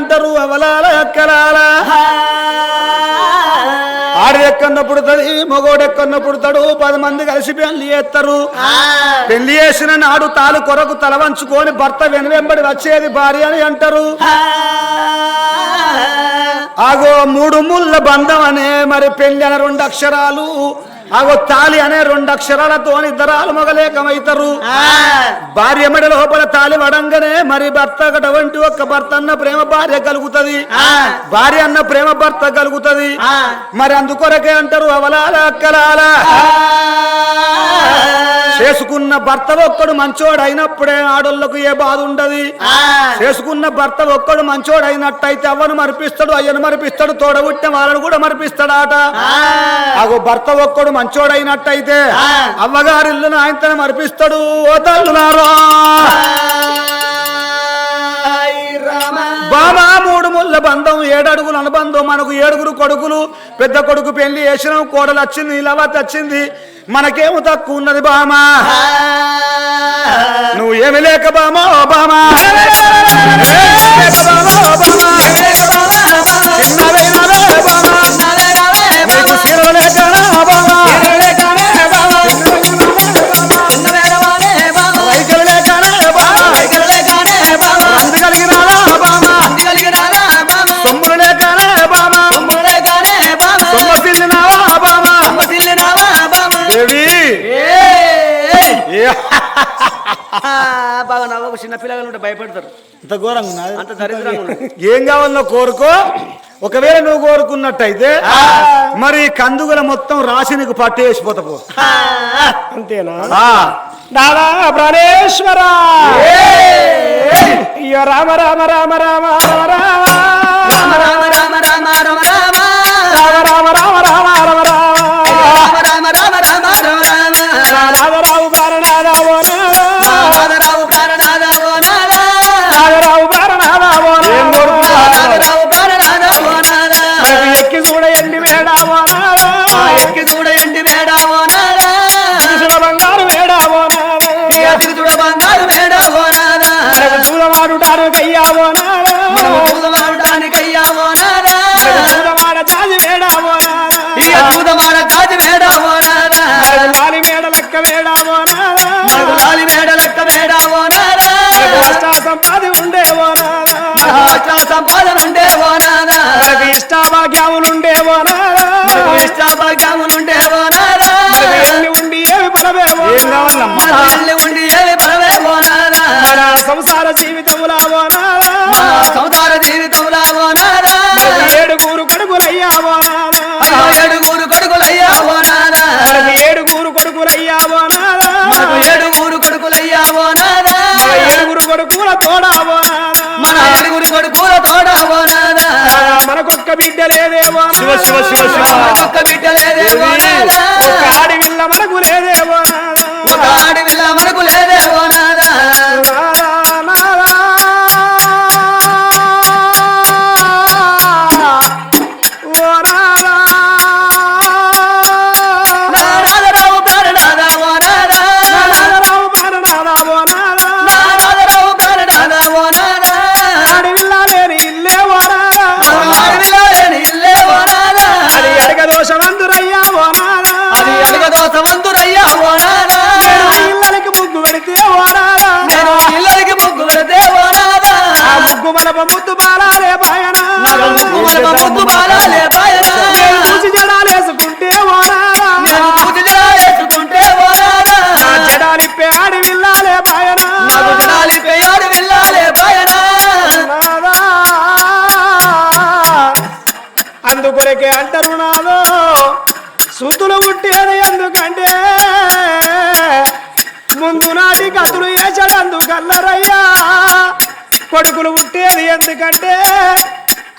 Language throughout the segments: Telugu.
అంటారు అవలాల ఆడెక్కన్న పుడతది మగోడెక్కన్న పుడతాడు పది మంది కలిసి పెళ్ళి చేస్తారు. పెళ్ళి చేసిన నాడు తాలు కొరకు తల వంచుకొని భర్త వెనువెంబడి వచ్చేది భార్య అని అంటారు. ఆగో మూడు ముళ్ళ బంధం అనే మరి పెళ్ళి అనే రెండు అక్షరాలు. ఆగో తాలి అనే రెండు అక్షరాలతో ఇద్దరాలు మొగలేకమైతారు భార్య మెడ లోపల తాలి వడంగానే మరి భర్త అటువంటి ఒక్క భర్త అన్న ప్రేమ భార్య కలుగుతది. భార్య అన్న ప్రేమ భర్త కలుగుతది. మరి అందుకొరకే అంటారు అవలాల అక్కలాల. చేసుకున్న భర్త ఒక్కడు మంచోడు అయినప్పుడే ఆడోళ్ళకు ఏ బాధ ఉండదు. చేసుకున్న భర్త ఒక్కడు మంచోడు అయినట్టయితే అవ్వను మరిపిస్తాడు అయ్యను మరిపిస్తాడు తోడబుట్టిన వాళ్ళను కూడా మరిపిస్తాడాట. అగో భర్త ఒక్కడు మంచోడు అయినట్టయితే అవ్వగారిల్లును ఆయనతో మరిపిస్తాడు ఓ తల్లులారా బామా మూడు ముళ్ళ బంధం ఏడడుగుల అనుబంధం మనకు ఏడుగురు కొడుకులు పెద్ద కొడుకు పెళ్ళి చేసినాం కోడలు వచ్చింది లవత్ వచ్చింది మనకేమో తక్కువ ఉన్నది బామా. నువ్వు ఏమి లేక బామా ఓ బామా. ఏమి లేక బామా, బాగా నవ్వకు చిన్న పిల్లలు ఉంటే భయపడతారు ఇంత ఘోరంగా. అంత దరిద్రంగా ఏం కావాలో కోరుకో ఒకవేళ నువ్వు కోరుకున్నట్టయితే మరి కందుగల మొత్తం రాసి నీకు పట్టు వేసిపోతా పో అంతేనా. దాదా ప్రాణేశ్వర అయ్యో రామ రామ రామ రామ రామ రామ రామ ఇష్టాభాగ్యములుండేవోనా ఇష్టాభాగ్యములుండేవోనా ఉండి ఏవి బలమేమో ఉండి ఏవి బలమేమోనా సంసార జీవితములావోనా సంసార జీవితములావోనా ఏడుగురు కొడుకులయ్యావోనా ఏడుగురు కొడుకులయ్యావోనా ఏడుగురు కొడుకులయ్యావోనా ఏడుగురు కొడుకులయ్యావోనా ఏడుగురు కొడుకుల తోడావోనా ఒక్క బిడ్డ లేదేమో ఒక్క బిడ్డ లేదేమో ఒక్క అడవి ముద్దు బాలాలే బాయన. ముద్దు బాలాలే బాయన. చూసి జడాలేసుకుంటే ఓనారా చూసి జడాలేసుకుంటే ఓనారా జడాలిప్పే ఆడి విల్లాలే బాయన జడాలిప్పే ఆడి వెళ్ళాలే బాయన అందుకొరకే అంటారు సూతులు పుట్టేది ఎందుకంటే ముందు నాటి కథలు వేసాడు అందుకల్లరయ్యా కొడుకులు పుట్టేది ఎందుకంటే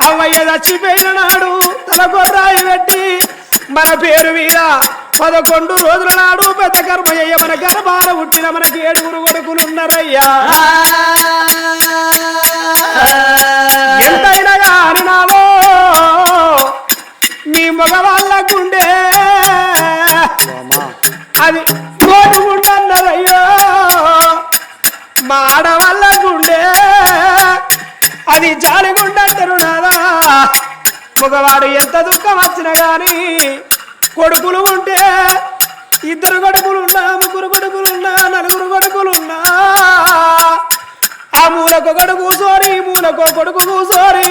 అవ్వయ్య చచ్చిపోయిన నాడు తన కొర్రాయి పెట్టి మన పేరు మీద పదకొండు రోజుల నాడు పెద్ద కర్మయ్య మన గర్భాన పుట్టిన మనకి ఏడుగురు కొడుకులు ఉన్నారయ్యా. మగవాడు ఎంత దుఃఖం వచ్చినా కానీ కొడుకులు ఉంటే ఇద్దరు కొడుకులున్నా ముగ్గురు కొడుకులున్నా నలుగురు కొడుకులున్నా ఆ మూలకు కొడుకు కూసోరి ఈ మూలకు కొడుకు కూసోరి.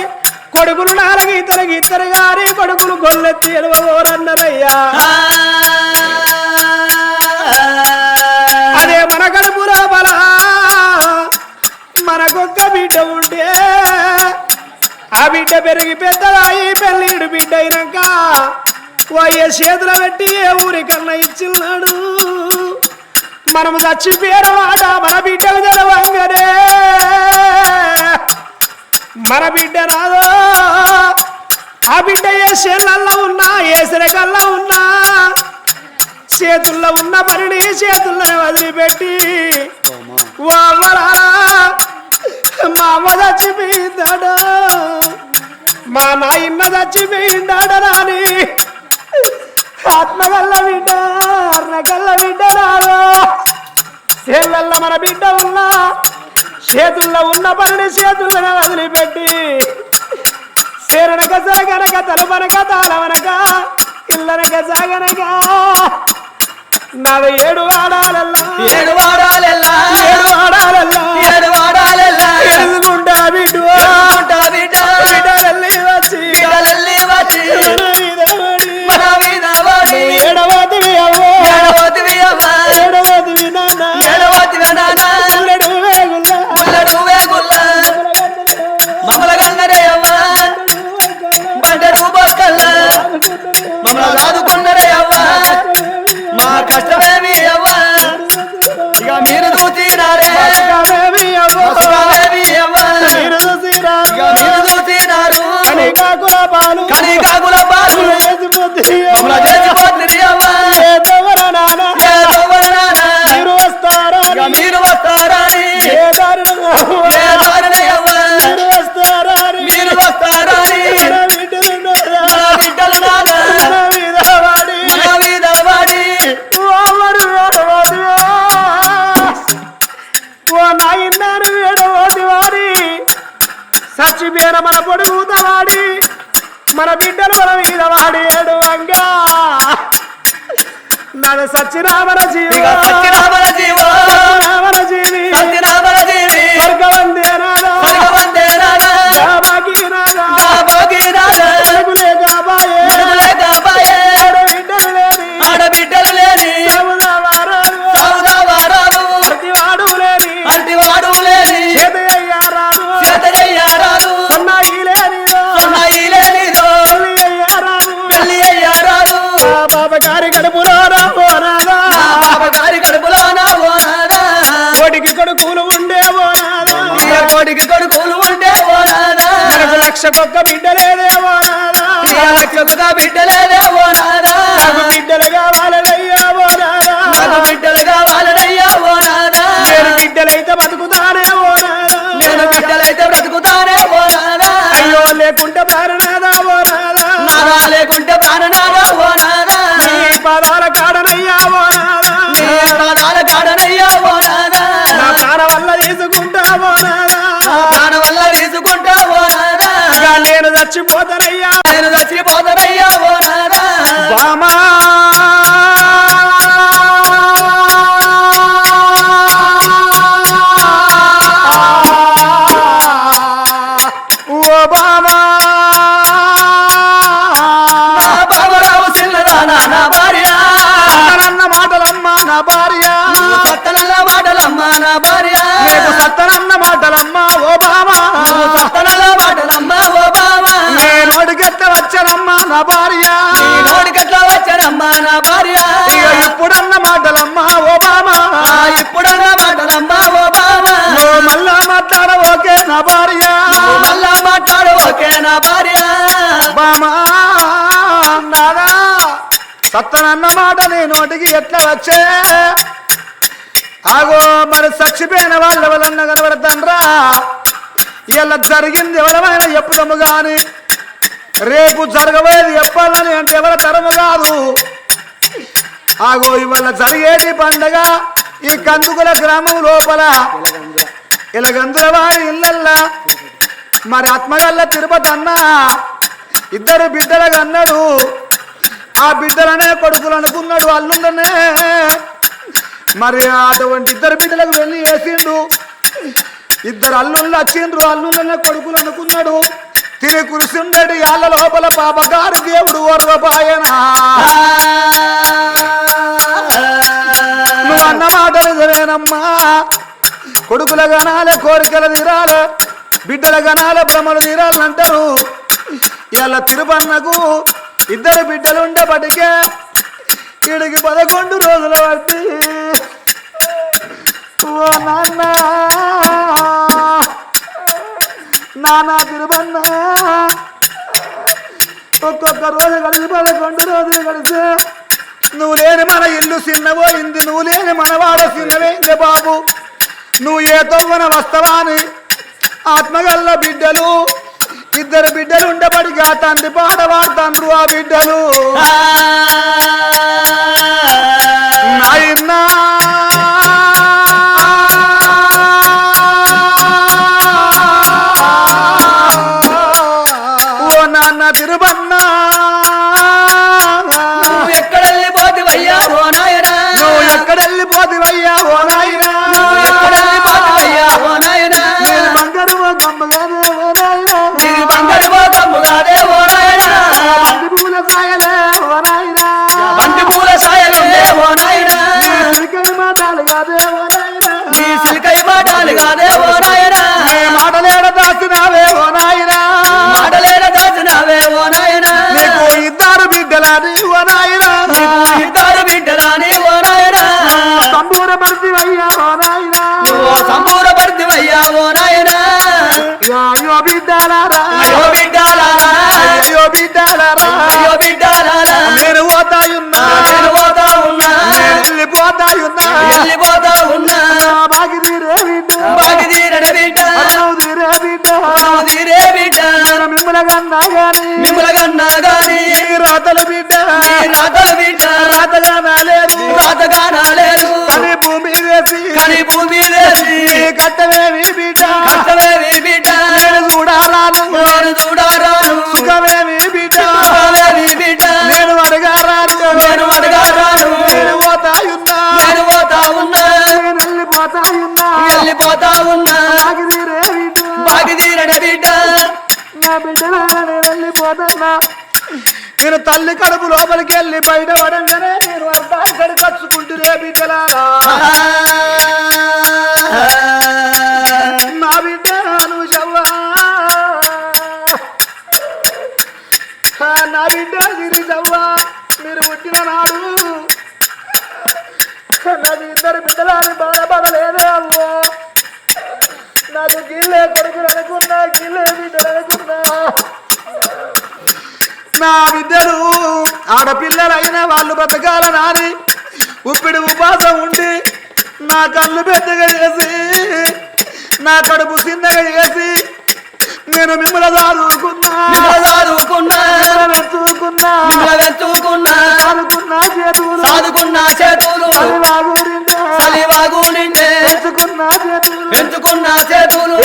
కొడుకులు నాలుగు ఇద్దరికి ఇద్దరు గారి కొడుకులు గొల్లెత్తి ఎడవోరన్నరయ్యా అదే మన కడుపులో బల. మనకొక్క బిడ్డ ఉంటే ఆ బిడ్డ పెరిగి పెద్దదాయి పెళ్ళిడు బిడ్డ అయినాక వయ్య చేతులు పెట్టి ఏ ఊరికన్నా ఇచ్చిన్నాడు మనం చచ్చిపోయారు మాట మన బిడ్డకు తెలవంగనే. మన బిడ్డ రాదో ఆ బిడ్డ ఏ చేళ్ళల్లో ఉన్నా ఏ సిరకల్లో ఉన్నా చేతుల్లో ఉన్న పనిని చేతుల్లో వదిలిపెట్టి ఓ మా అమ్మ చచ్చిపోయిందాడా మా నాయన్న చచ్చిపోయిందాడా రాని ఆత్మగల్ల బిడ్డ అన్నగల్ల బిడ్డ రాదు చేళ్ళల్లో మన బిడ్డ ఉన్నా చేతుల్లో ఉన్న పనిని చేతుల్లో వదిలిపెట్టి సేరనక సాగనక తలపనక తాళవనక ఇల్లనక సాగనక నాది ఏడు వాడాలెల్లా ఏడు వాడాలల్లా ఏడు వాడాలెల్లా చూసినారు కని కాకుల పాలు కని కాకుల పాలు వేసిపోతే మమ్మల్ని చేసిపోతుంది అవ్వ సచ్చిపోయిన మన పొడుగుతవాడి మన బిడ్డలు మన మీద వాడి ఏడు అంగా. నన్ను సచ్చిరామన జీవ. సచ్చిరామన జీవ. బిడ్డలేదే ఓనాదా నాకు బిడ్డలు కావాలయ్యా ఓనాదా నాకు బిడ్డలు కావాలనయ్యా ఓనాదా నేను బిడ్డలైతే బతుకుతానే ఓనాదా నేను బిడ్డలైతే బ్రతుకుతానే ఓనాదా అయ్యో లేకుంటే ప్రాణనాదా ఓనాదా నాదా లేకుంటే ప్రాణనాదా ఓనాదా నీ పాదాల కాడనయ్యా ఓనాదా నీ ప్రాణాల కాడనయ్యా ఓనాదా నా ప్రాణ వల్ల తీసుకుంటా ఓనాదా నా ప్రాణం వల్ల తీసుకుంటా ఇక నేను చచ్చిపోతానయ్యా నేను చచ్చిపోతానయ్యా భార్య. వచ్చానమ్మా నా భార్య. ఇప్పుడన్న మాటలమ్మా ఓ బామా. ఇప్పుడన్న మాటలమ్మా ఓ నువ్వు మళ్ళా మాట్లాడ ఓకే నా భార్య. మళ్ళా మాట్లాడు ఓకే నా భార్య. బామా నాదా సత్తనన్న మాట నేను నోటికి ఎట్లా వచ్చే? ఆగో మరి చచ్చిపోయిన వాళ్ళ వలన్న కనబడతాన్రా? ఇలా జరిగింది ఎవరమైనా ఎప్పుడము గాని రేపు జరగబోయేది చెప్పాలని అంటే ఎవరి తరము కాదు. ఆగో ఇవాళ జరిగేది పండగ. ఈ కందుకుల గ్రామం లోపల. ఇలగందులవాడి ఇళ్ళల్లా. మరి ఆత్మగల్ల తిరుపతి అన్న. ఇద్దరు బిడ్డలకు అన్నాడు ఆ బిడ్డలనే కొడుకులు అనుకున్నాడు అల్లుండనే. మరి అటువంటి ఇద్దరు బిడ్డలకు వెళ్ళి వేసిండు ఇద్దరు అల్లుళ్ళు వచ్చిండ్రు అల్లుళ్ళనే కొడుకులు అనుకున్నాడు. తిరిగి కురిసిండడు యాళ్ళ లోపల పాపగారు దేవుడు ఓర్వపాయనా నువ్వు అన్న మాట నిజమేనమ్మా. కొడుకుల గణాలే కోరికలు తీరాలే బిడ్డల గణాలే భ్రమలు తీరాలంటారు ఇలా తిరుపన్నకు ఇద్దరు బిడ్డలు ఉండేపటికే వీడికి పదకొండు రోజుల బట్టి ఓ నాన్న. నాన్న తిరుపన్న ఒక్కొక్క రోజు కలిసి పదకొండు రోజులు కలిసి నువ్వు లేని మన ఇల్లు చిన్నపోయింది నువ్వు లేని మన వాడ చిన్నవేంది బాబు? నువ్వు ఏ తవ్వన వస్తావా అని ఆత్మగల్ల బిడ్డలు ఇద్దరు బిడ్డలు ఉండబడిగా తండ్రి పాట పాడుతాండ్రు ఆ బిడ్డలు? నాయనా ఓ నాయనా అయ్యో బిడ్డలారా అయ్యో బిడ్డాలారా అయ్యో బిడ్డలారా అయ్యో బిడ్డాలారా నేను పోతాయున్నా. నేను పోతా ఉన్నా నేను వెళ్ళిపోతాయున్నా. వెళ్ళిపోతా ఉన్నా బాగి తీరే బిడ్డ బాగి తీరడ బిడ్డ. తీరే బిడ్డ నువ్వు తీరే బిడ్డ నేను మిమ్మల్ని కన్నా గాని మిమ్మల కన్నా గాని రాతలు బిడ్డ రాతల బిడ్డ రాతగా నాలేదు రాతగా నాలేదు కానీ భూమి వేసి. కానీ భూమి వేసి. ఈ కట్టవేమి బిడ్డ. కష్టమేమి బిడ్డ. నేను తల్లి కడుపు లోపలికి వెళ్ళి బయట పడంగానే నేను అర్థాలు కచ్చుకుంటురే బిడ్డలారా నా బిడ్డ అనుషవ్వా. నా బిడ్డ గిరిజవ్వా. మీరు పుట్టిన నాడు నాకు ఇద్దరు బిడ్డలని బాధపడలేదే అవ్వో. నాకు గిల్లే కొడుకులు అనుకున్నా గిల్లే బిడ్డలు అనుకున్నా. నా బిడ్డలు ఆడపిల్లలైన వాళ్ళు బ్రతకాల నాని. ఉప్పిడి ఉపాసం ఉండి నా కళ్ళు పెద్దగా చేసి నా కడుపు చిన్నగా చేసి నేను మిమ్మల్ని మెచ్చుకున్నా చేతులు. సాదుకున్న చేతులు. పెంచుకున్నా చేతులు. పెంచుకున్న చేతులు.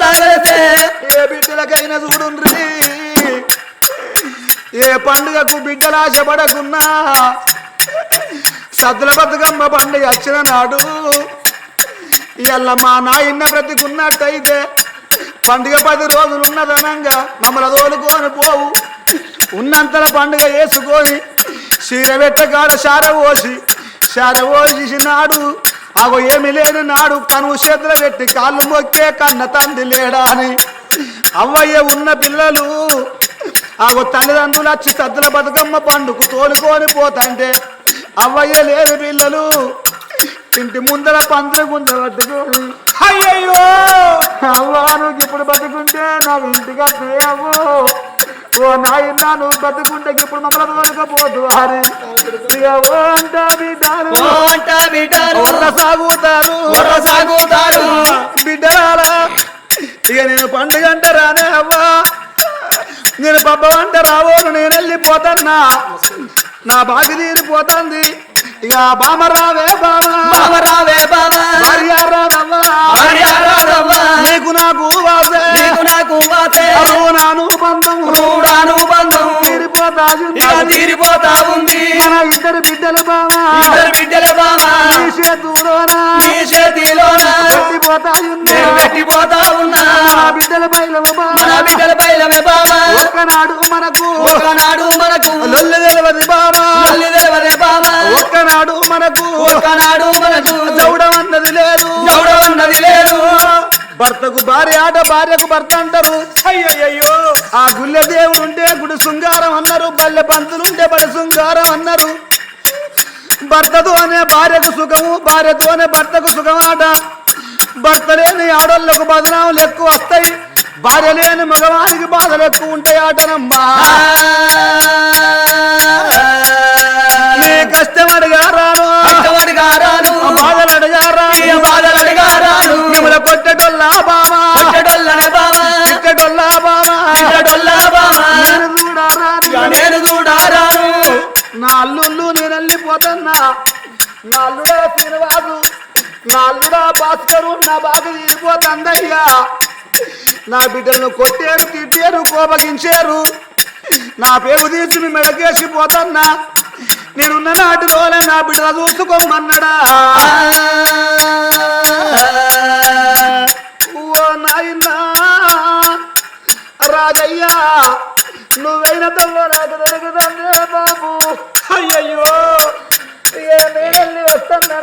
కలిసే. ఏ బిడ్డలకైనా చూడుండ్రి. ఏ పండుగకు బిడ్డలాశపడకున్నా? సద్దుల బతుకమ్మ పండుగ వచ్చిన నాడు ఇవాళ మా నాయన్న బ్రతికున్నట్టయితే పండుగ పది రోజులు ఉన్నదనంగా మమ్మల్ని తోలుకొని పోవు. ఉన్నంతల పండుగ వేసుకొని చీరబెట్ట కాడ శార పోసి శార పోసి నాడు అగో ఏమి లేని నాడు కనువు చేతులు పెట్టి కాళ్ళు మొక్కే కన్న తండ్రి లేడా అని. అవ్వయ్య ఉన్న పిల్లలు ఆగో తల్లిదండ్రులు వచ్చి సద్దుల బతుకమ్మ పండుగ తోలుకొని పోతాంటే అవ్వయ్య లేని పిల్లలు. ఇంటి ముందర పందిరి గుంజ పట్టుకొని అయ్యయ్యో! అవ్వా నువ్వు ఇప్పుడు బతుకుంటే నాకు వస్తే అవ్వో. ఓ నాయన నువ్వు బతుకుంటే ఇప్పుడు మమ్మల్ని బిడ్డలు వల్ల సాగుతారు. సాగుతారు. బిడ్డరాలా ఇక నేను పండుగ అంటే రానే అవ్వా. నేను పబ్బ అంటే రావోను నేను వెళ్ళిపోతాన్నా నా బాగి తీరిపోతుంది. ఇక బామ రావే బామ బావ రావే బావ. భార్య రాదవ్వా భార్య రాదవ్వా. నీకు నీకు నాకు వాసే. నీకు నాకు వాతే అరువు నాను రూడాను బంధం ఇక తీరిపోతా ఉంది. మన ఇద్దరు బిడ్డల బావా. ఇద్దరు బిడ్డల బామ నీ చేతులోనా? నీ చేతిలోన? పెట్టిపోతా ఉన్నా. మన బిడ్డల బయలము మన బావా బిడ్డల బయలమే బామ ఒక్కనాడు మనకు. ఒకనాడు మనకు. లొల్లి తెలవది బావా. తల్లి తెలవదే బామ ఒక్కనాడు మనకు. ఒకనాడు మనకు. చౌడం అన్నది లేదు. ఎవడన్నది లేదు. భర్తకు భార్య ఆట భార్యకు భర్త అంటారు. అయ్యయ్యో ఆ గుళ్ళె దేవుడు ఉంటే గుడి శృంగారం అన్నారు బల్లె పంతులుంటే బడి శృంగారం అన్నారు. భర్తతోనే భార్యకు సుఖము భార్యతోనే భర్తకు సుఖమాట. భర్త లేని ఆడోళ్ళకు బదనాములు ఎక్కువ వస్తాయి. భార్య లేని మగవానికి బాధలు ఎక్కువ ఉంటాయి ఆటనమ్మా. నీ కష్టం అడిగారాను కష్టపడి గారాను బాధలు అడిగారాను ఈ బాధలు అడిగారాను కొట్టేటోళ్ళ బామా కొట్టడొల్లనే బామ తిట్టేటోళ్ళ బామా కొట్టడొల్ల బామ నేను చూడారాను ఇక నేను చూడారాను నా అల్లుళ్ళు నేను వెళ్ళిపోతున్నా నా అల్లుడా శ్రీనివాసు నా అల్లుడా భాస్కరు నా బాధ తీరిపోతుందయ్యా. నా బిడ్డలను కొట్టారు తిట్టారు కోపగించారు. నా పేరు తీసి మీ మెడకేసి పోతున్నా నేనున్న నాటిలోనే నా బిడ్డ చూసుకోమన్నడా?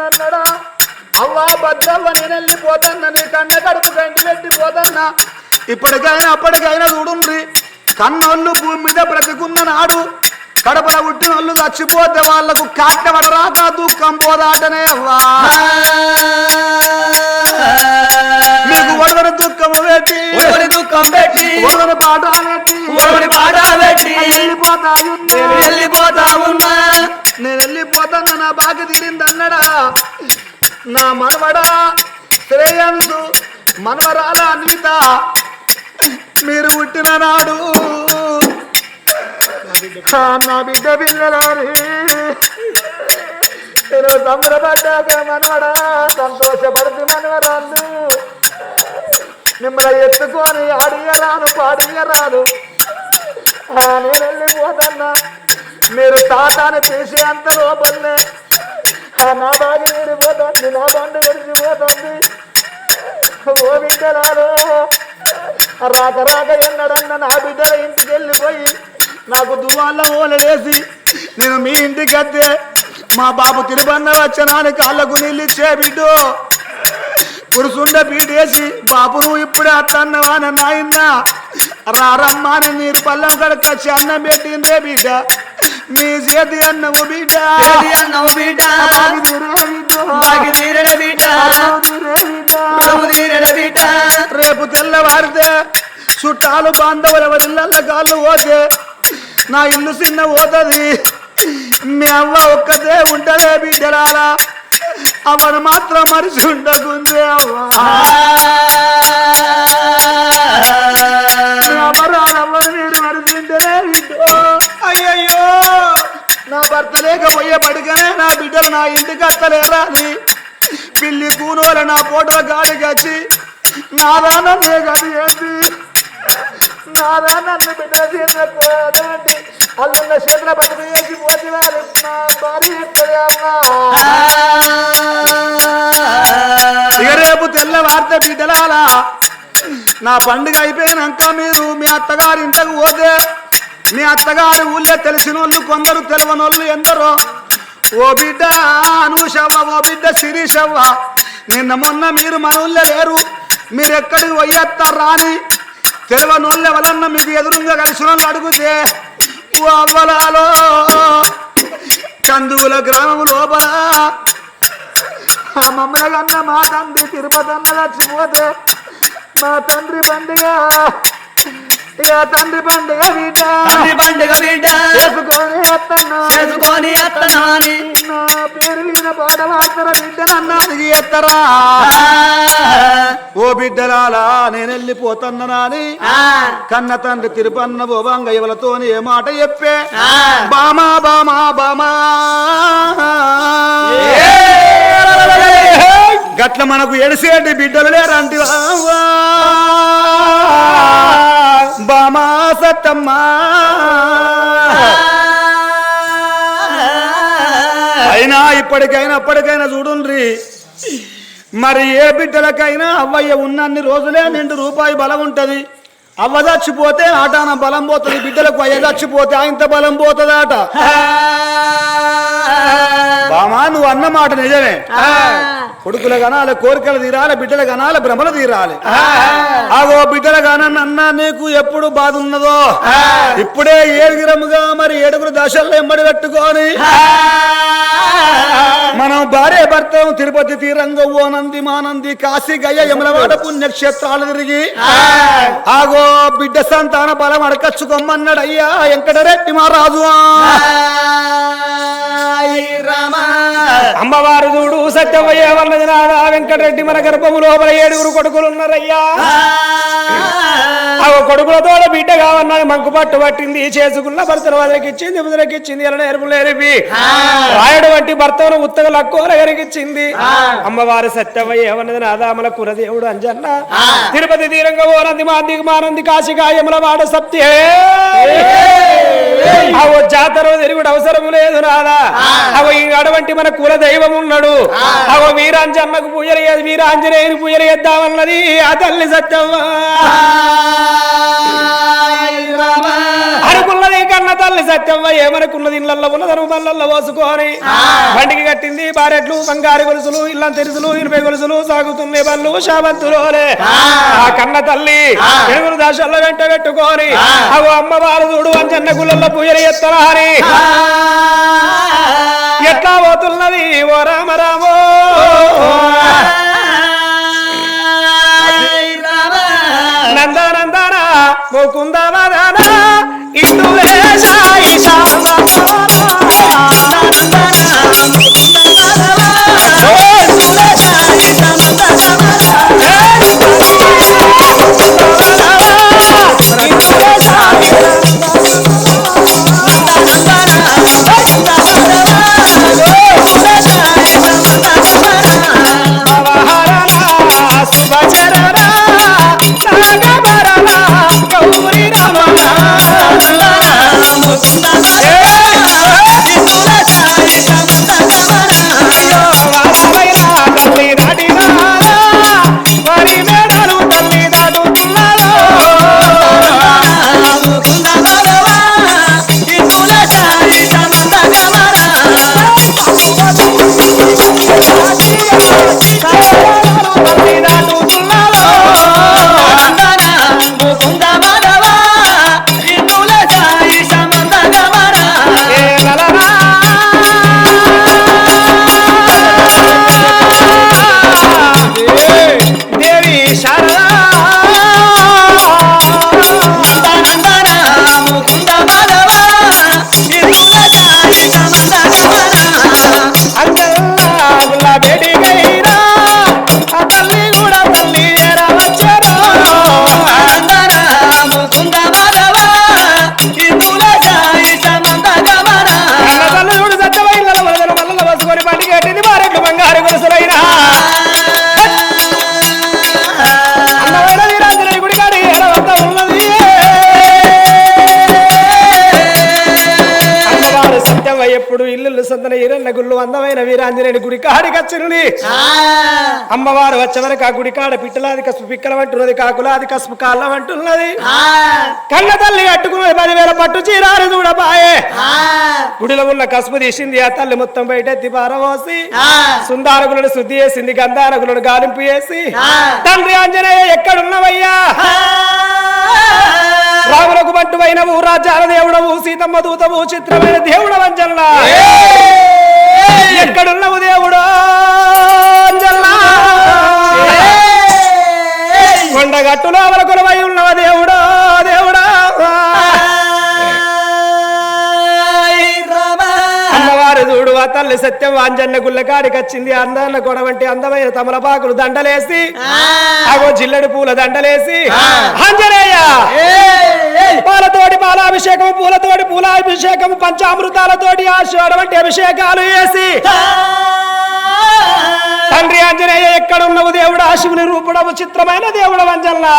అన్నాడా? అవ్వా భద్రవ్వ నేనెళ్ళి పోతాన్నా నీ కన్న కడుపు గంటి పెట్టిపోతాన్న ఇప్పటికైనా అప్పటికైనా చూడుండ్రి. కన్నోళ్ళు భూమి మీద బ్రతికున్న నాడు కడపడ పుట్టినోళ్ళు చచ్చిపోతే వాళ్ళకు కాట్టబడరాక దుఃఖం పోదాటనే అవ్వా. మీకు వడవడ దుఃఖము పెట్టి ఒకరి దుఃఖం పెట్టి వడవడ పాట పెట్టి ఒకరి పాట పెట్టి వెళ్ళిపోతాయి నేను వెళ్ళిపోతా ఉన్నా. నేను వెళ్ళిపోతాను నా బాగా తీరింది అన్నడా నా మనవడా శ్రేయన్సు మనవరాల అన్విత. మీరు పుట్టిన నాడు నా బిడ్డ పిల్లలని నేను సంబరపడ్డాక మనవడా సంతోషపడుతు మనవరాళ్ళు మిమ్మల్ని ఎత్తుకొని ఆడియరాను పాడియరాను నేను వెళ్ళిపోతన్నా మీరు తాతాను చేసే అంత లోపలనే నా బాగా విడిపోతుంది నా బండి విడిచిపోతుంది ఓ బిడ్డలాలో రాక రాక ఎన్నడన్న నా బిడ్డల ఇంటికి వెళ్ళిపోయి నాకు దువాళ్ళ ఓలలేసి నేను మీ ఇంటికి వస్తే మా బాబు తిరుబన్న వచ్చనాని కాళ్ళకు నీళ్ళు ఇచ్చే బిడ్డు. కురుసుండ పీడేసి బాబు నువ్వు ఇప్పుడే అత్తన్నవా నాయన రారమ్మా అని నీరు పల్లం కడకొచ్చి అన్నం పెట్టిందే బిడ్డ. మీ చేతి బిడ్డ. అన్నావు బిడ్డ. బాగి తీరే బిడ్డ. బాగి తీరడ బిడ్డ. అన్నం తీరే బిడ్డ. రుణము తీరడ బిడ్డ. రేపు తెల్లవారితే చుట్టాలు బాంధవులు ఎవరిళ్ళ కాళ్ళు పోతే నా ఇల్లు చిన్న పోతుంది. మీ అవ్వ ఒక్కదే ఉంటదే బిడ్డలాల అవను మాత్రం మరిచి ఉండకుందే అవ్వ. మీ అయ్యయ్యో నా భర్త లేకపోయే పడికనే నా బిడ్డలు నా ఇంటికి అత్తలేరా అని. పిల్లి కూనోలు నా ఫోటో గాడికి వచ్చి నాదానం నన్ను గది ఏంటి? నాదా నన్ను బిడ్డ చేసినటువంటి అల్లున్న చేతుల బతుకు వేసి పోతి వారు నా భార్య చెప్తుంది అమ్మా రేపు తెల్లవార్త బిడ్డలాలా నా పండుగ అయిపోయినాక మీరు మీ అత్తగారి ఇంటకు పోతే మీ అత్తగారి ఊళ్ళో తెలిసిన వాళ్ళు కొందరు తెలవనోళ్ళు ఎందరో ఓ బిడ్డ అనూషవ్వ ఓ బిడ్డ శిరీషవ్వ నిన్న మొన్న మీరు మన ఊళ్ళో లేరు మీరు ఎక్కడికి పోయేస్తారా అని తెలవనోళ్ళు ఎవరన్నా మీకు ఎదురుగా కలిసిన వాళ్ళు అడిగితే అవ్వలాలో కందువుల గ్రామం లోపల ఆ మమ్మల్ని మా తండ్రి తిరుపతి అన్న చచ్చిపోతే మా తండ్రి పండుగ ఇక తండ్రి పండుగ బిడ్డ తండ్రి పండుగ బిడ్డ చేసుకొని అత్తన్నా చేసుకొని అత్తనాని నా పేరు మీద పాట మాత్రం బిడ్డ నన్నది ఎత్తరా ఓ బిడ్డలాలా నేను వెళ్ళిపోతన్నాని కన్న తండ్రి తిరుపన్న బోబంగ ఇవలతోని ఏ మాట చెప్పే? బామా బామా బామా. గట్ల మనకు ఎడిసేటి బిడ్డలు లేరంటి బామా సత్తమ్మా. అయినా ఇప్పటికైనా అప్పటికైనా చూడుండ్రి. మరి ఏ బిడ్డలకైనా అవ్వయ్య ఉన్నన్ని రోజులే నిండు రూపాయి బలం ఉంటది. అవ్వ చచ్చిపోతే ఆటాన బలం పోతుంది బిడ్డలకు అయ్య చచ్చిపోతే ఆయంత బలం పోతుందట. బామా నువ్వు అన్న మాట నిజమే. కొడుకుల గనాల కోరికలు తీరాలి బిడ్డల గనాల భ్రమలు తీరాలి. ఆగో బిడ్డల గానన్న అన్న నీకు ఎప్పుడు బాధ ఉన్నదో ఇప్పుడే ఏడుగురముగా మరి ఏడుగురు దశల్లో ఎంబడి పెట్టుకొని మనం భార్య భర్త తిరుపతి తీరంగ ఓనంది మానంది కాశీ గయ యములవాడ పుణ్యక్షేత్రాలు తిరిగి ఆగో బిడ్డ సంతాన బలం అడకచ్చుకోమన్నాడు అయ్యా వెంకటరెడ్డి మహారాజు. అమ్మవారు చూడు సత్యవయ్య వన్నది నాదా వెంకటరెడ్డి మన గర్భము లోపల ఏడుగురు కొడుకులు ఉన్నారయ్యా. ఆ కొడుకులతో బిడ్డ కావన్నాడు మంకు పట్టు పట్టింది చేసుకున్న భర్తను వదలకిచ్చింది ముదలకిచ్చింది ఇలా నేర్పు. నేర్పి రాయడు వంటి భర్తను ఉత్తగ లక్కోల గరికిచ్చింది అమ్మవారు సత్యవయ్య ఏమన్నది నాదామల కులదేవుడు అంజన్న. తిరుపతి తీరంగా ఓనంది మాంది మానంది కాశికాయముల వాడ సత్యే. అవో జాతర తిరుగుడు అవసరం లేదు రాదా అవో ఈ అటువంటి మన కుల దైవం ఉన్నాడు అవో వీరాంజన్నకు పూజలు వీరాంజనేయుని పూజలు చేద్దామన్నది ఆ తల్లి సత్యవ్వ అనుకున్నది కన్న తల్లి సత్యవ్వ ఏమనుకున్నది ఇళ్ళల్లో ఉన్నదను బల్లల్లో పోసుకొని బండికి కట్టింది బారెట్లు బంగారు గొలుసులు ఇల్లం తెరుసులు ఇనుపై గొలుసులు సాగుతున్నాయి బళ్ళు శాబంతులోనే. ఆ కన్న తల్లి ఎరుగురు దశల్లో వెంట పెట్టుకొని అవు అమ్మవారు చూడు అంజన్న గుళ్ళల్లో పూజలు ఎత్తరా అని. ఎట్లా పోతున్నది? ఓ రామ రామో. నందనందన ముకుంద సందన ఈరన్న గుళ్ళు అందమైన వీరాంజనేయుడి గుడి కాడికి వచ్చింది అమ్మవారు వచ్చే వరకు ఆ గుడి కాడ పిట్టలాది కసుపు పిక్కల అంటున్నది కాకులాది కసుపు కాళ్ళం అంటున్నది. కన్న తల్లి కట్టుకున్నది పదివేల పట్టు చీరారు చూడబాయే. గుడిలో ఉన్న కసుపు తీసింది ఆ తల్లి మొత్తం బయట ఎత్తి పారబోసి సుందారకులను శుద్ధి చేసింది గంధారకులను గాలింపు చేసి తండ్రి ఆంజనేయ ఎక్కడున్నవయ్యా? రాజ్యాల దేవుడవు సీతమ్మ దూతవు చిత్రమైన దేవుడ వంజల్లా ఎక్కడున్నవు దేవుడు అంజల్లా కొండగట్టులో అవల కొలవై పల్లె సత్యం వాంజన్న గుళ్ళకాడికి వచ్చింది. అందాన్న కొడవంటి అందమైన తమలపాకులు దండలేసి అగో జిల్లడి పూల దండలేసి ఆంజనేయ! పాలతోటి పాలాభిషేకం పూలతోటి పూలాభిషేకం పంచామృతాలతోటి ఆశీర్వాదం వంటి అభిషేకాలు వేసి తండ్రి ఆంజనేయ ఎక్కడ ఉన్నవు దేవుడు? ఆ శివుని రూపుడవు చిత్రమైన దేవుడు వంజల్లా.